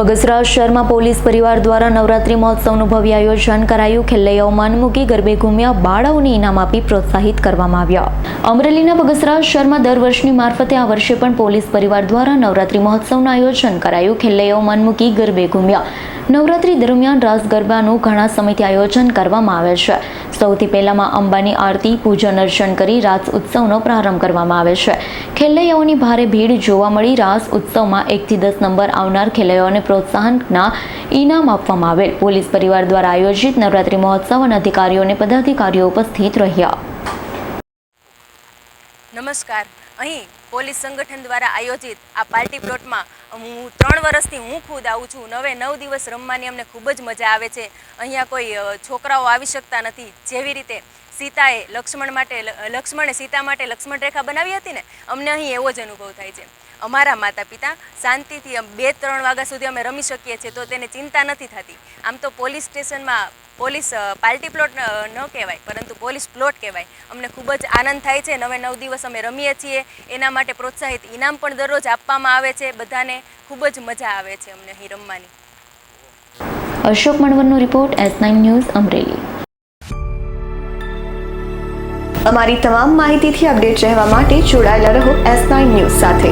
બગસરા શહેરમાં પોલીસ પરિવાર દ્વારા નવરાત્રી મહોત્સવનું ભવ્ય આયોજન કરાયું. ખેલૈયાઓ મન મૂકી ગરબે ઘૂમ્યા. બાળાઓને ઇનામ આપી પ્રોત્સાહિત કરવામાં આવ્યા. અમરેલીના બગસરા શહેરમાં દર વર્ષની મારફતે આ વર્ષે પણ પોલીસ પરિવાર દ્વારા નવરાત્રી મહોત્સવનું આયોજન કરાયું. ખેલૈયાઓ મન મૂકી ગરબે ઘૂમ્યા. નવરાત્રી દરમિયાન રાસ ગરબાનું ઘણા સમયથી આયોજન કરવામાં આવે છે. સૌથી પહેલામાં અંબાની આરતી પૂજન અર્ચન કરી રાસ ઉત્સવનો પ્રારંભ કરવામાં આવે છે. ખેલૈયાઓની ભારે ભીડ જોવા મળી રાસ ઉત્સવમાં એકથી દસ નંબર આવનાર ખેલૈયાઓને પ્રોત્સાહનના ઇનામ આપવામાં આવેલ. પોલીસ પરિવાર દ્વારા આયોજિત નવરાત્રી મહોત્સવ અને અધિકારીઓને પદાધિકારીઓ ઉપસ્થિત રહ્યા. નમસ્કાર. અહીં પોલીસ સંગઠન દ્વારા આયોજિત આ પાર્ટી પ્લોટમાં હું ત્રણ વર્ષથી હું ખુદ આવું છું. નવે નવ દિવસ રમવાની અમને ખૂબ જ મજા આવે છે. અહીંયા કોઈ છોકરાઓ આવી શકતા નથી. જેવી રીતે સીતાએ લક્ષ્મણ માટે લક્ષ્મણે સીતા માટે લક્ષ્મણ રેખા બનાવી હતી ને, અમને અહીં એવો જ અનુભવ થાય છે. અમારા માતા પિતા શાંતિથી બે ત્રણ વાગ્યા સુધી અમે રમી શકીએ છીએ તો તેને ચિંતા નથી થતી. આમ તો પોલીસ સ્ટેશનમાં પોલીસ પાર્ટી પ્લોટ ન કહેવાય, પરંતુ પોલીસ પ્લોટ કહેવાય. અમને ખૂબ જ આનંદ થાય છે નવે નવ દિવસ અમે રમીએ છીએ. એના માટે પ્રોત્સાહિત ઇનામ પણ દરરોજ આપવામાં આવે છે બધાને. ખૂબ જ મજા આવે છે અમને અહીં રમવાની. Ashok મણવરનો report S nine news Amreli. અમારી તમામ માહિતીથી અપડેટ રહેવા માટે જોડાયેલા રહો એસ નાઇન ન્યૂઝ સાથે.